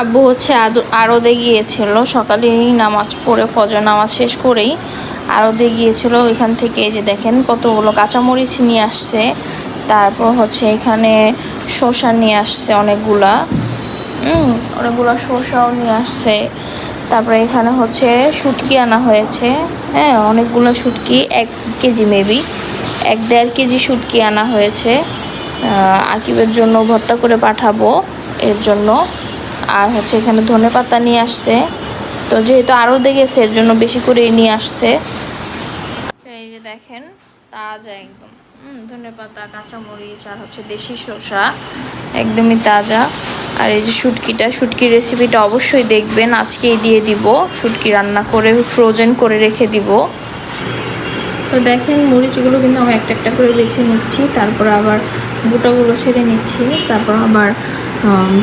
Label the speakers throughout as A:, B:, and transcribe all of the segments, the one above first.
A: আব্বু হচ্ছে আরদে গিয়েছিল। সকালেই নামাজ পড়ে, ফজর নামাজ শেষ করেই আরদে গিয়েছিল। ওইখান থেকে যে দেখেন কতগুলো কাঁচামরিচ নিয়ে আসছে। তারপর হচ্ছে এখানে শসা নিয়ে আসছে অনেকগুলা। অনেকগুলো শসাও নিয়ে আসছে। তারপরে এখানে হচ্ছে শুটকি আনা হয়েছে। হ্যাঁ অনেকগুলো শুটকি, এক কেজি মেবি, এক দেড় কেজি শুটকি আনা হয়েছে। আকিবের জন্য ভর্তা করে পাঠাবো এর জন্য। আর হচ্ছে এখানে ধনে পাতা নিয়ে আসছে। তো যেহেতু আরও দেখেছে এর জন্য বেশি করেই নিয়ে আসছে। এই যে দেখেন, তাজা একদম। ধনে পাতা, কাঁচামরিচ আর হচ্ছে দেশি শসা, একদমই তাজা। আর এই যে শুটকিটা, শুটকির রেসিপিটা অবশ্যই দেখবেন। আজকেই দিয়ে দিব। শুটকি রান্না করে ফ্রোজেন করে রেখে দিব। তো দেখেন, মরিচগুলো কিন্তু আমি একটা একটা করে বেছে নিচ্ছি। তারপর আবার বুটাগুলো ছেড়ে নিচ্ছি। তারপর আবার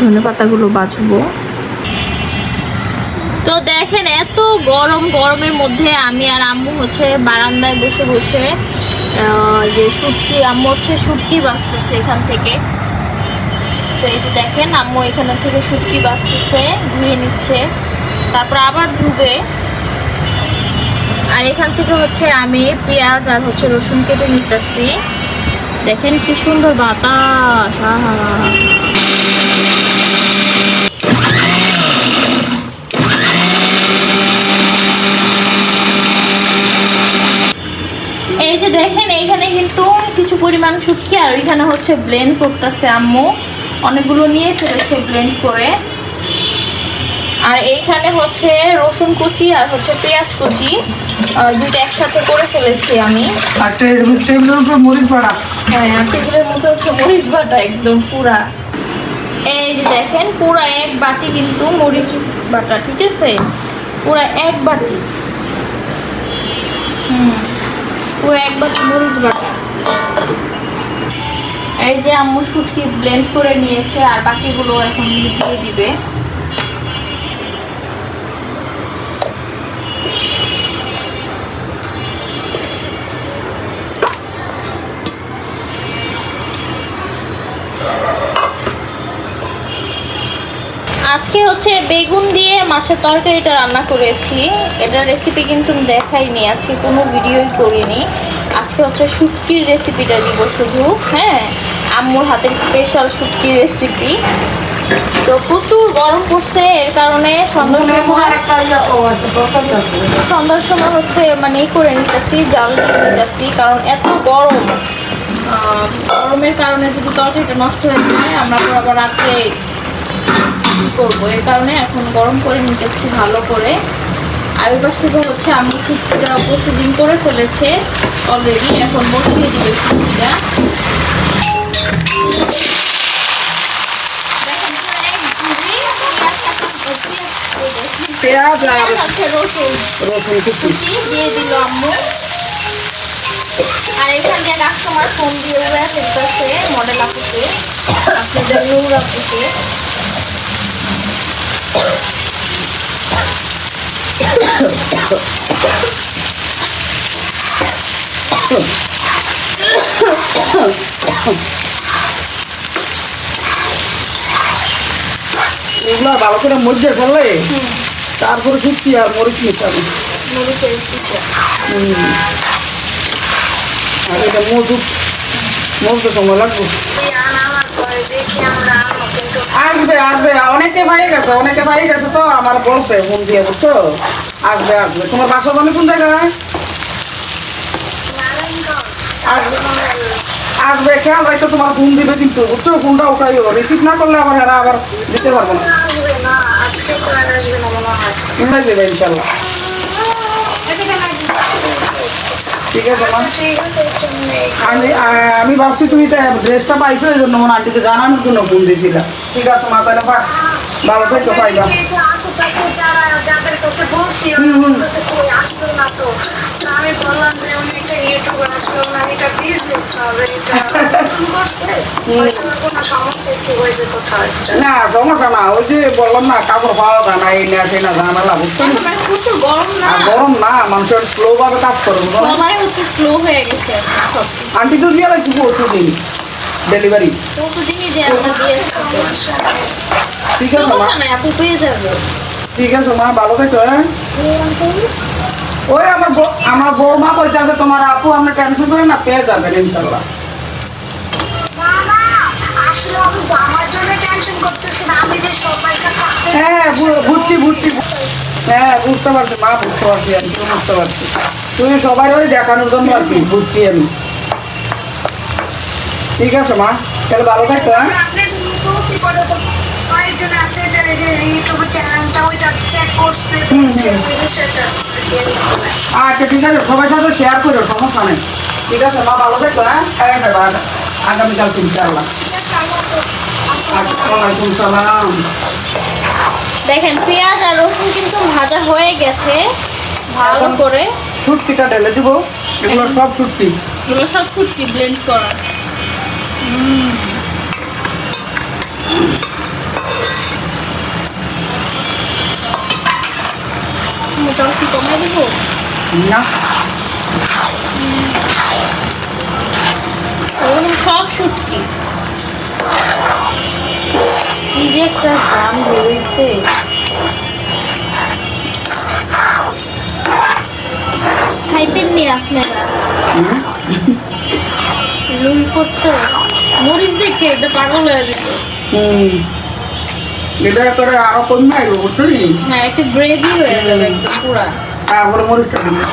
A: ধনে পাতাগুলো বাছবো তো দেখেন, এত গরম, গরমের মধ্যে আমি আর আম্মু হচ্ছে বারান্দায় বসে বসে যে শুটকি, আম্মু হচ্ছে শুটকি বাঁচতেছে এখান থেকে। তো এই যে দেখেন, আম্মু এখানে থেকে শুটকি বাঁচতেছে, ধুয়ে নিচ্ছে, তারপর আবার ধুবে। আর এখান থেকে হচ্ছে আমি পেঁয়াজ আর হচ্ছে রসুন কেটে নিতেছি। দেখেন কি সুন্দর বাতাস আহা এই যে দেখেন এইখানে কিন্তু কিছু পরিমাণ শুটকি আর ওইখানে হচ্ছে ব্লেন্ড করতেছে আম্মু। অনেকগুলো নিয়ে ফেলেছে ব্লেন্ড করে। আর এইখানে হচ্ছে রসুন কুচি আর হচ্ছে পেঁয়াজ কুচি দুটো একসাথে করে ফেলেছি আমি।
B: আর টেবিল টেবিলের উপর মরিচ
A: হ্যাঁ টেবিলের মধ্যে হচ্ছে মরিচ বাটা একদম পুরা। এই যে দেখেন পুরা এক বাটি কিন্তু মরিচ বাটা ঠিক আছে? পুরা এক বাটি। হুম। পুরো একবার মরিচ বাটা। এই যে আম্মু শুটকি ব্লেন্ড করে নিয়েছে, আর বাকিগুলো এখন দিয়ে দিবে। আজকে হচ্ছে বেগুন দিয়ে মাছের তরকারিটা রান্না করেছি। এটার রেসিপি কিন্তু দেখাইনি আজকে কোনো ভিডিওই করিনি। আজকে হচ্ছে শুটকির রেসিপিটা দিব শুধু হ্যাঁ? আম্মুর হাতের স্পেশাল শুটকির রেসিপি তো প্রচুর গরম পড়ছে এর কারণে সন্ধ্যার সময়
B: ইয়া আচ্ছা
A: সন্ধ্যার সময় হচ্ছে মানে করে নিতেছি জাল নিতেছি কারণ এত গরম। গরমের কারণে যদি তরকারিটা নষ্ট হয়ে যায় আমরা আবার রাত্রে কি করব। এর কারণে এখন গরম করে নিতেছি ভালো করে। আর পাশ থেকে হচ্ছে আমি শুটকিটা প্রসিডিং করে ফেলেছে অলরেডি এখন বসিয়ে দিবে পেঁয়াজ পেঁয়াজ
B: আর
A: পেঁয়াজ আছে রসুন।
B: রসুন কুচি।
A: কুচি দিয়ে দিল আম্মু। আর এখান দিয়ে কাস্টমার ফোন দিয়ে উড়ে ফেলতেছে মডেল আপুকে। আপনাদের আপুকে।
B: এগুলো ভালো করে মরিচে ফেললে তারপরে শুক্তি আর মরিচ মিশাবে আর এটা মজুদ। মজতে সময় লাগবে। আসবে আসবে। অনেকে পাই গেছে অনেকে পাই গেছে তো আমার বলছে ফোন দিয়ে বুঝছ? আসবে আসবে। তোমার বাসা মানে কোন জায়গায় আসবে খেয়াল রাখতো তোমার ফোন দিবে কিন্তু বুঝছ? ফোনটা উঠাইও রিসিভ না করলে আবার এরা আবার দিতে পারব না। ইনশাল্লাহ। আমি ভাবছি তুমি ড্রেসটা পাইছো, এই জন্য মনে আন্টিকে জানানোর জন্য ফোন দিয়েছিলাম ঠিক আছে, মা, তাহলে ভালো থাকতে পাইবা
C: যাদের কাছে বলছি। কাছে তুমি আসলো না তো। আমি বললাম যে উনি একটা ইউটিউবার আসলো না এটা বিজনেস না যে এটা নতুন করছে হয়তো কোনো সমস্যা একটু হয়েছে কোথাও একটা।
B: না সমস্যা না ওই যে বললাম না কাপড় পাওয়া যায় না এই না সেই না ঝামেলা বুঝছ
A: এখন আর প্রচুর গরম না?
B: গরম না মানুষের স্লো ভাবে কাজ করে
A: সবাই হচ্ছে স্লো হয়ে গেছে এখন সব। কিছু।
B: আন্টি তো দিয়ে লাগছি পরশু দিন ডেলিভারি
A: প্রতিদিনই যে আমরা দিয়ে
B: ঠিক আছে
A: আপু পেয়ে যাব।
B: ঠিক আছে মা? ভালো হ্যাঁ? ওই আমার আমার তোমার আমরা টেনশন করে না, পেয়ে যাবেন ইনশাল্লাহ। হ্যাঁ বুঝছি হ্যাঁ বুঝতে পারছি, মা, বুঝতে পারছি, আমি বুঝতে পারছি। তুমি সবাই ওই দেখানোর জন্য আর কি, বুঝছি আমি। ঠিক আছে, মা? তাহলে ভালো থাকতো হ্যাঁ?
C: আপনাদের যে ইউটিউব চ্যানেলটা ওইটা চেক করছে
B: আচ্ছা ঠিক আছে সবাই সাথে শেয়ার করো সমস্যা নেই। ঠিক আছে মা ভালো থাকতো হ্যাঁ? হ্যাঁ আগামীকাল ইনশাআল্লাহ আসসালামাইকুম সালাম।
A: দেখেন পেঁয়াজ আর রসুন কিন্তু ভাজা হয়ে গেছে। ভালো করে।
B: ছুটকিটা ঢেলে দিব। এগুলো সব ছুটকি
A: এগুলো সব ফুটকি ব্লেন্ড করা। মোটামুটি কমে দেবো?
B: না।
A: ওরকম সব শুটকি কি যে একটা দাম বেরোইছে খাইতেন নি আপনারা লুল করতো। মরিচ দেখে পাগল হয়ে যেত
B: হুম। এটা করে আরও কমে আসব বুঝছ নি?
A: হ্যাঁ একটা গ্রেভি হয়ে যাবে একদম পুরা।
B: তারপরে মরিচটা দিবে।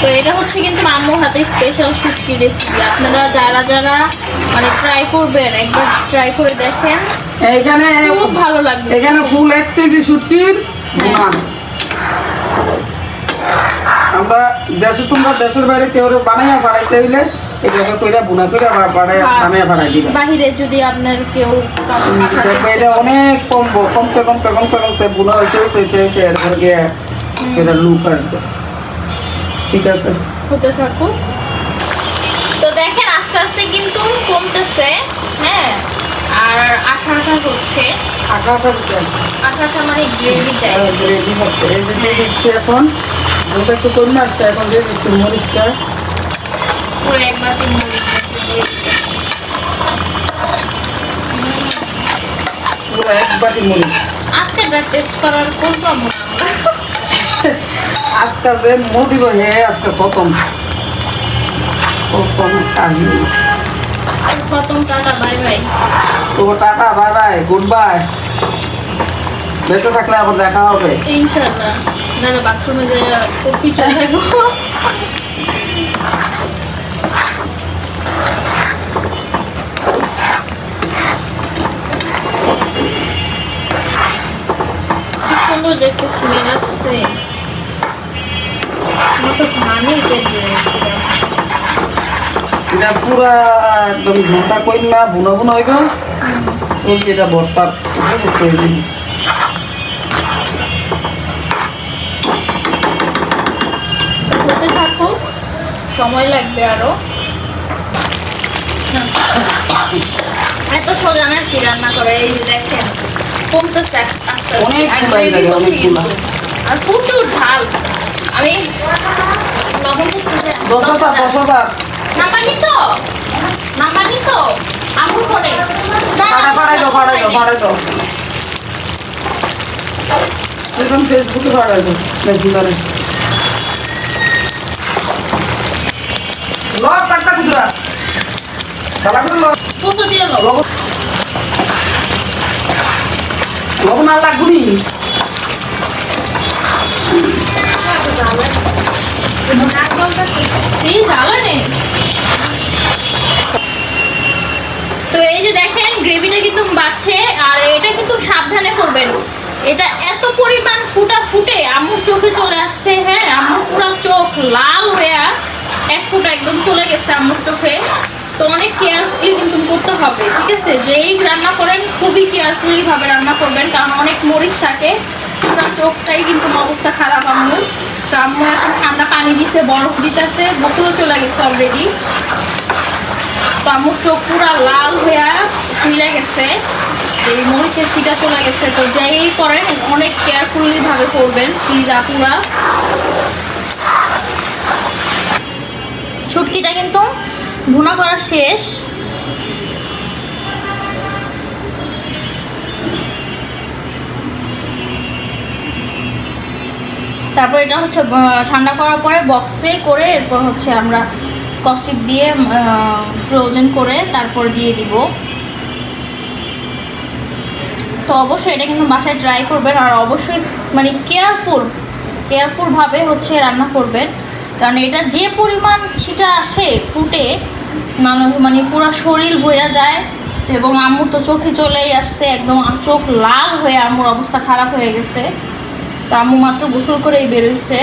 A: তো এটা হচ্ছে কিন্তু আম্মুর হাতে স্পেশাল শুটকি রেসিপি আপনারা যারা যারা মানে ট্রাই করবেন একবার ট্রাই করে দেখেন
B: এইখানে
A: খুব ভালো লাগবে।
B: এখানে ফুল এক কেজি শুটকির গুণা আমরা দেশে তোমরা দেশের বাইরে কেউ বানাইয়া বাড়াইতে হইলে এভাবে কইরা বুনা কইরা বা- বাড়াইয়া
A: হ্যাঁ।
B: বানাইয়া দিবা।
A: বাহিরে যদি আপনার কেউ কাউকে পাঠাতে
B: দেখবে এটা অনেক কমবো কমতে কমতে কমতে কমতে বুনা হইতে হইতে হইতে হইতে গিয়ে এটা লুক আসবে। ঠিক আছে?
A: হতে থাকুক। তো দেখেন আস্তে আস্তে কিন্তু কমতেছে হ্যাঁ? আর হচ্ছে। মানে গ্রেভি টাইপ
B: গ্রেভি হচ্ছে। এই যে দিচ্ছি এখন। ওটা একটু কমে আসছে এখন দিয়ে দিচ্ছি মরিচটা।
A: পুরো এক বাটি মরিচ
B: পুরো এক বাটি মরিচ
A: আজকে টেস্ট করার কোন পাবো না আমরা?
B: আজকে যে মোদি হে আজকে প্রথম। প্রথম কাহি
A: প্রথম টাটা বাই বাই
B: তো tata bye bye good bye বেঁচে থাকলে আবার দেখা হবে।
A: ইনশাল্লাহ নাহলে বাথরুমে যে চলে সুন্দর একটা স্মেল আসছে। আমার তো ঘামে পেট বেড়েছিলাম
B: এটা পুরা একদম ঝোলটা কই না বুনো বুনো হইব। ওই এটা ভর্তার উপযুক্ত হয়ে
A: হতে থাকুক সময় লাগবে আরও। এত সোজা না কি রান্না করে এই দেখেন। কমতেছে আস্তে আস্তে। আর প্রচুর ঝাল। আমি লবণ করতে
B: দশ হাজার দশ হাজার
A: নাম্বার নিছো? নাম্বার নিছো? আমুর ফোনে।
B: ফাড়াই দাও ফাড়াই দাও ফাড়াই দাও এখন ফেসবুকে ফাড়াই দাও মেসেঞ্জারে লব টাকা কুদরা তালা করে লব
A: প্রচুর দিয়ে লবণ
B: লবণ আর
A: জ্বালা নেই তো এই যে দেখেন গ্রেভিটা কিন্তু বাড়ছে, আর এটা কিন্তু সাবধানে করবেন। এটা এত পরিমাণ ফুটা ফুটে, আম্মুর চোখে চলে আসছে হ্যাঁ আম্মুর পুরো চোখ লাল হয়ে এক ফুটা একদম চলে গেছে আম্মুর চোখে। তো অনেক কেয়ারফুলি কিন্তু করতে হবে, ঠিক আছে? যেই রান্না করেন খুবই কেয়ারফুলি ভাবে রান্না করবেন, কারণ অনেক মরিচ থাকে, পুরো চোখটাই কিন্তু অবস্থা খারাপ আম্মুর তো আম্মু এখন ঠান্ডা পানি দিছে, বরফ দিতেছে বোতলও চলে গেছে অলরেডি তো আমার চোখ পুরা লাল হয়ে ফুলে গেছে, এই মরিচের সিটা চলে গেছে। তো যাই করেন, অনেক কেয়ারফুলি ভাবে করবেন প্লিজ আপুরা। ছুটকিটা কিন্তু ভুনা করা শেষ। তারপর এটা হচ্ছে ঠান্ডা করার পরে বক্সে করে এরপর হচ্ছে আমরা কস্টিক দিয়ে ফ্রোজেন করে তারপর দিয়ে দিব। তো অবশ্যই এটা কিন্তু বাসায় ট্রাই করবেন আর অবশ্যই মানে কেয়ারফুল কেয়ারফুলভাবে হচ্ছে রান্না করবেন। কারণ এটা যে পরিমাণ ছিটা আসে ফুটে মানুষ মানে পুরো শরীর ভরে যায় এবং আম্মুর তো চোখে চলেই আসছে একদম চোখ লাল হয়ে আম্মুর অবস্থা খারাপ হয়ে গেছে। তো আম্মু মাত্র গোসল করেই বেরোইছে।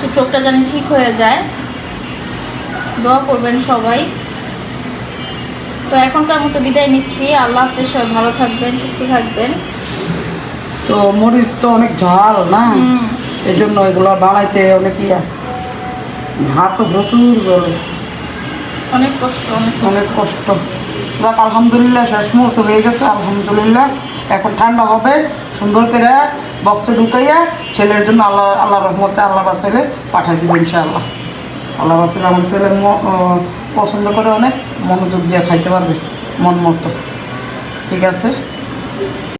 A: তো চোখটা জানি ঠিক হয়ে যায়। দোয়া করবেন সবাই। তো এখনকার মতো বিদায় নিচ্ছি। আল্লাহ হাফেজ সবাই ভালো থাকবেন সুস্থ থাকবেন।
B: তো মরিচ তো অনেক ঝাল না? এই জন্য এগুলো বানাইতে অনেক ইয়া। ভাত তো প্রচুর জলে
A: অনেক কষ্ট অনেক
B: কষ্ট। যাক, আলহামদুলিল্লাহ, শেষ মুহূর্ত হয়ে গেছে, আলহামদুলিল্লাহ। এখন ঠান্ডা হবে, সুন্দর করে বক্সে ঢুকাইয়া ছেলের জন্য আল্লাহ আল্লাহ রহমতে আল্লাহ বাসাইলে পাঠাই দিবেন ইনশাআল্লাহ। আল্লাহ বাসাইলে আমার ছেলে পছন্দ করে অনেক, মনোযোগ দিয়ে খাইতে পারবে, মন মতো। ঠিক আছে?